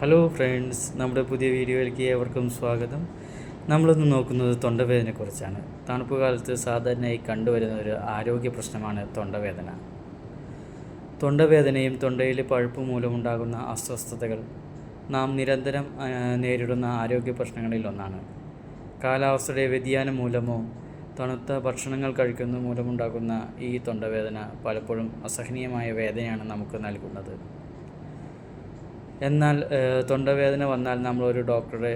Hello friends നമ്മുടെ പുതിയ വീഡിയോയിലേക്ക് ഏവർക്കും സ്വാഗതം. നമ്മളിന്ന് നോക്കുന്നത് തൊണ്ടവേദനയെക്കുറിച്ചാണ്. തണുപ്പ് കാലത്ത് സാധാരണയായി കണ്ടുവരുന്ന ഒരു ആരോഗ്യ പ്രശ്നമാണ് തൊണ്ടവേദന. തൊണ്ടവേദനയും തൊണ്ടയിലെ പഴുപ്പ് മൂലമുണ്ടാകുന്ന അസ്വസ്ഥതകൾ നാം നിരന്തരം നേരിടുന്ന ആരോഗ്യ പ്രശ്നങ്ങളിൽ ഒന്നാണ്. കാലാവസ്ഥയുടെ വ്യതിയാനം മൂലമോ തണുത്ത ഭക്ഷണങ്ങൾ കഴിക്കുന്ന മൂലമുണ്ടാകുന്ന ഈ തൊണ്ടവേദന പലപ്പോഴും അസഹനീയമായ വേദനയാണ് നമുക്ക് നൽകുന്നത്. എന്നാൽ തൊണ്ടവേദന വന്നാൽ നമ്മൾ ഒരു ഡോക്ടറെ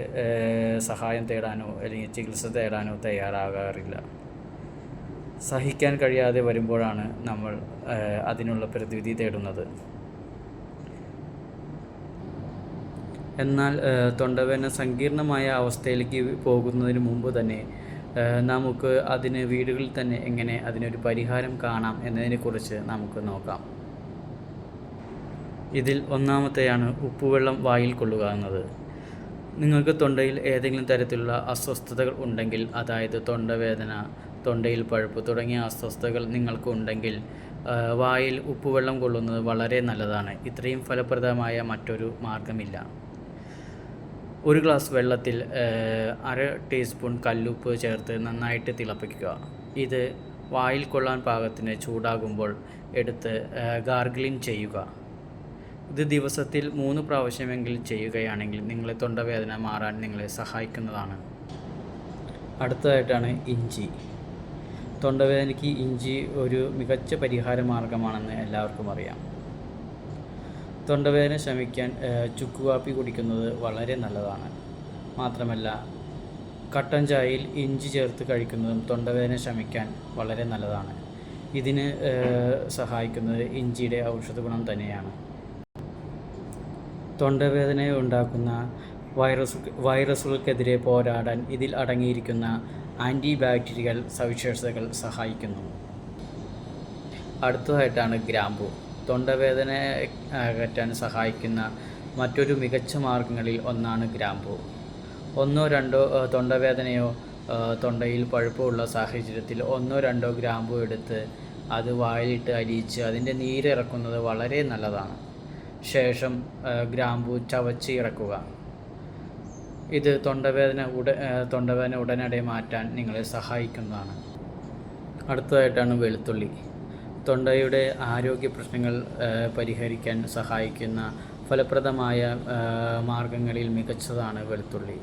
സഹായം തേടാനോ അല്ലെങ്കിൽ ചികിത്സ തേടാനോ തയ്യാറാകാറില്ല. സഹിക്കാൻ കഴിയാതെ വരുമ്പോഴാണ് നമ്മൾ അതിനുള്ള പ്രതിവിധി തേടുന്നത്. എന്നാൽ തൊണ്ടവേദന സങ്കീർണമായ അവസ്ഥയിലേക്ക് പോകുന്നതിന് മുമ്പ് തന്നെ നമുക്ക് അതിന് വീടുകളിൽ തന്നെ എങ്ങനെ അതിനൊരു പരിഹാരം കാണാം എന്നതിനെക്കുറിച്ച് നമുക്ക് നോക്കാം. ഇതിൽ ഒന്നാമത്തെയാണ് ഉപ്പുവെള്ളം വായിൽ കൊള്ളുക എന്നത് നിങ്ങൾക്ക് തൊണ്ടയിൽ ഏതെങ്കിലും തരത്തിലുള്ള അസ്വസ്ഥതകൾ ഉണ്ടെങ്കിൽ അതായത് തൊണ്ടവേദന തൊണ്ടയിൽ പഴുപ്പ് തുടങ്ങിയ അസ്വസ്ഥതകൾ നിങ്ങൾക്ക് ഉണ്ടെങ്കിൽ വായിൽ ഉപ്പുവെള്ളം കൊള്ളുന്നത് വളരെ നല്ലതാണ്. ഇത്രയും ഫലപ്രദമായ മറ്റൊരു മാർഗമില്ല ഒരു ഗ്ലാസ് വെള്ളത്തിൽ അര ടീസ്പൂൺ കല്ലുപ്പ് ചേർത്ത് നന്നായിട്ട് തിളപ്പിക്കുക. ഇത് വായിൽ കൊള്ളാൻ പാകത്തിന് ചൂടാകുമ്പോൾ എടുത്ത് ഗാർഗിളിൻ ചെയ്യുക. ഇത് ദിവസത്തിൽ മൂന്ന് പ്രാവശ്യമെങ്കിലും ചെയ്യുകയാണെങ്കിൽ നിങ്ങളെ തൊണ്ടവേദന മാറാൻ നിങ്ങളെ സഹായിക്കുന്നതാണ്. അടുത്തതായിട്ടാണ് ഇഞ്ചി. തൊണ്ടവേദനയ്ക്ക് ഇഞ്ചി ഒരു മികച്ച പരിഹാര മാർഗമാണെന്ന് എല്ലാവർക്കും അറിയാം. തൊണ്ടവേദന ശമിക്കാൻ ചുക്കുകാപ്പി കുടിക്കുന്നത് വളരെ നല്ലതാണ്. മാത്രമല്ല കട്ടൻ ചായയിൽ ഇഞ്ചി ചേർത്ത് കഴിക്കുന്നതും തൊണ്ടവേദന ശമിക്കാൻ വളരെ നല്ലതാണ്. ഇതിന് സഹായിക്കുന്നത് ഇഞ്ചിയുടെ ഔഷധ ഗുണം തന്നെയാണ്. തൊണ്ടവേദന ഉണ്ടാക്കുന്ന വൈറസ് വൈറസുകൾക്കെതിരെ പോരാടാൻ ഇതിൽ അടങ്ങിയിരിക്കുന്ന ആന്റി ബാക്ടീരിയൽ സവിശേഷതകൾ സഹായിക്കുന്നു. അടുത്തതായിട്ടാണ് ഗ്രാമ്പു. തൊണ്ടവേദന അകറ്റാൻ സഹായിക്കുന്ന മറ്റൊരു മികച്ച മാർഗങ്ങളിൽ ഒന്നാണ് ഗ്രാമ്പു. ഒന്നോ രണ്ടോ തൊണ്ടവേദനയോ തൊണ്ടയിൽ പഴുപ്പോ ഉള്ള സാഹചര്യത്തിൽ ഒന്നോ രണ്ടോ ഗ്രാമ്പു എടുത്ത് അത് വായിലിട്ട് അരിയിച്ച് അതിന്റെ നീരിറക്കുന്നത് വളരെ നല്ലതാണ്. ശേഷം ഗ്രാമ്പൂ ചവച്ച് ഇറക്കുക. ഇത് തൊണ്ടവേദന ഉട തൊണ്ടവേദന ഉടനടി മാറ്റാൻ നിങ്ങളെ സഹായിക്കുന്നതാണ്. അടുത്തതായിട്ടാണ് വെളുത്തുള്ളി. തൊണ്ടയുടെ ആരോഗ്യ പ്രശ്നങ്ങൾ പരിഹരിക്കാൻ സഹായിക്കുന്ന ഫലപ്രദമായ മാർഗങ്ങളിൽ മികച്ചതാണ് വെളുത്തുള്ളി.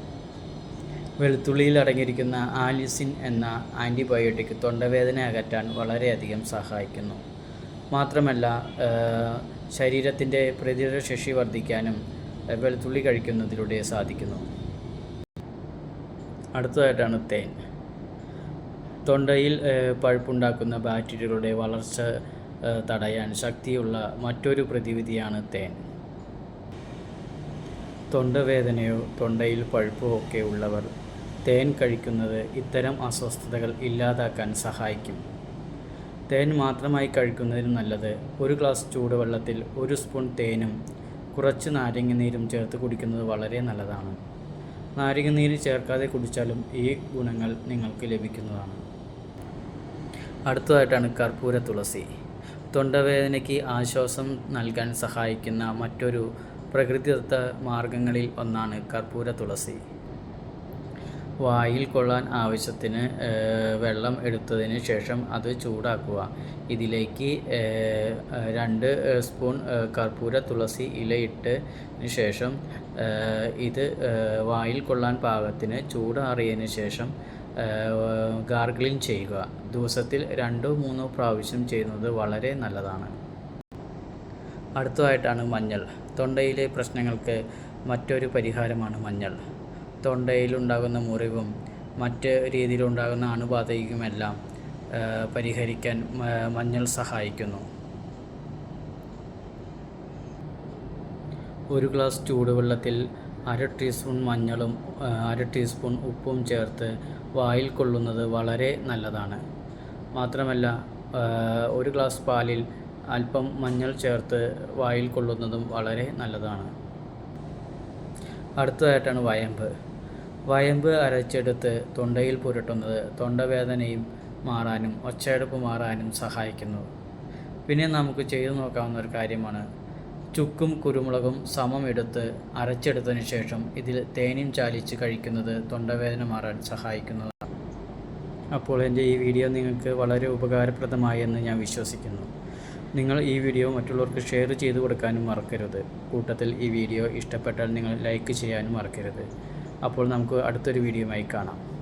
വെളുത്തുള്ളിയിൽ അടങ്ങിയിരിക്കുന്ന ആലിസിൻ എന്ന ആന്റിബയോട്ടിക് തൊണ്ടവേദന അകറ്റാൻ വളരെയധികം സഹായിക്കുന്നു. മാത്രമല്ല ശരീരത്തിന്റെ പ്രതിരോധ ശേഷി വർദ്ധിക്കാനും വെളുത്തുള്ളി കഴിക്കുന്നതിലൂടെ സാധിക്കുന്നു. അടുത്തതായിട്ടാണ് തേൻ. തൊണ്ടയിൽ പഴുപ്പുണ്ടാക്കുന്ന ബാക്ടീരിയകളുടെ വളർച്ച തടയാൻ ശക്തിയുള്ള മറ്റൊരു പ്രതിവിധിയാണ് തേൻ. തൊണ്ടവേദനയോ തൊണ്ടയിൽ പഴുപ്പോ ഒക്കെ ഉള്ളവർ തേൻ കഴിക്കുന്നത് ഇത്തരം അസ്വസ്ഥതകൾ ഇല്ലാതാക്കാൻ സഹായിക്കും. തേൻ മാത്രമായി കഴിക്കുന്നതിനും നല്ലത് ഒരു ഗ്ലാസ് ചൂടുവെള്ളത്തിൽ ഒരു സ്പൂൺ തേനും കുറച്ച് നാരങ്ങനീരും ചേർത്ത് കുടിക്കുന്നത് വളരെ നല്ലതാണ്. നാരങ്ങനീര് ചേർക്കാതെ കുടിച്ചാലും ഈ ഗുണങ്ങൾ നിങ്ങൾക്ക് ലഭിക്കുന്നതാണ്. അടുത്തതായിട്ടാണ് കർപ്പൂര തുളസി. തൊണ്ടവേദനയ്ക്ക് ആശ്വാസം നൽകാൻ സഹായിക്കുന്ന മറ്റൊരു പ്രകൃതിദത്ത മാർഗങ്ങളിൽ ഒന്നാണ് കർപ്പൂര തുളസി. വായിൽ കൊള്ളാൻ ആവശ്യത്തിന് വെള്ളം എടുത്തതിന് ശേഷം അത് ചൂടാക്കുക. ഇതിലേക്ക് രണ്ട് സ്പൂൺ കർപ്പൂര തുളസി ഇലയിട്ട് ശേഷം ഇത് വായിൽ കൊള്ളാൻ പാകത്തിന് ചൂടാറിയതിന് ശേഷം ഗാർഗ്ലിൻ ചെയ്യുക. ദിവസത്തിൽ രണ്ടോ മൂന്നോ പ്രാവശ്യം ചെയ്യുന്നത് വളരെ നല്ലതാണ്. അടുത്തതായിട്ടാണ് മഞ്ഞൾ. തൊണ്ടയിലെ പ്രശ്നങ്ങൾക്ക് മറ്റൊരു പരിഹാരമാണ് മഞ്ഞൾ. തൊണ്ടയിലുണ്ടാകുന്ന മുറിവും മറ്റ് രീതിയിലുണ്ടാകുന്ന അണുബാധയുമെല്ലാം ആ, പരിഹരിക്കാൻ മഞ്ഞൾ സഹായിക്കുന്നു. ഒരു ഗ്ലാസ് ചൂടുവെള്ളത്തിൽ അര ടീസ്പൂൺ മഞ്ഞളും അര ടീസ്പൂൺ ഉപ്പും ചേർത്ത് വായിൽ കൊള്ളുന്നത് വളരെ നല്ലതാണ്. മാത്രമല്ല ഒരു ഗ്ലാസ് പാലിൽ അല്പം മഞ്ഞൾ ചേർത്ത് വായിൽ കൊള്ളുന്നതും വളരെ നല്ലതാണ്. അടുത്തതായിട്ടാണ് വയമ്പ്. വയമ്പ് അരച്ചെടുത്ത് തൊണ്ടയിൽ പുരട്ടുന്നത് തൊണ്ടവേദനയും മാറാനും ഒച്ചയടുപ്പ് മാറാനും സഹായിക്കുന്നു. പിന്നെ നമുക്ക് ചെയ്തു നോക്കാവുന്ന ഒരു കാര്യമാണ്. ചുക്കും കുരുമുളകും സമം എടുത്ത് അരച്ചെടുത്തതിന് ശേഷം ഇതിൽ തേനും ചാലിച്ച് കഴിക്കുന്നത് തൊണ്ടവേദന മാറാൻ സഹായിക്കുന്നതാണ്. അപ്പോൾ എന്റെ ഈ വീഡിയോ നിങ്ങൾക്ക് വളരെ ഉപകാരപ്രദമായി എന്ന് ഞാൻ വിശ്വസിക്കുന്നു. നിങ്ങൾ ഈ വീഡിയോ മറ്റുള്ളവർക്ക് ഷെയർ ചെയ്തു കൊടുക്കാനും മറക്കരുത്. കൂട്ടത്തിൽ ഈ വീഡിയോ ഇഷ്ടപ്പെട്ടാൽ നിങ്ങൾ ലൈക്ക് ചെയ്യാനും മറക്കരുത്. അപ്പോൾ നമുക്ക് അടുത്തൊരു വീഡിയോയുമായി കാണാം.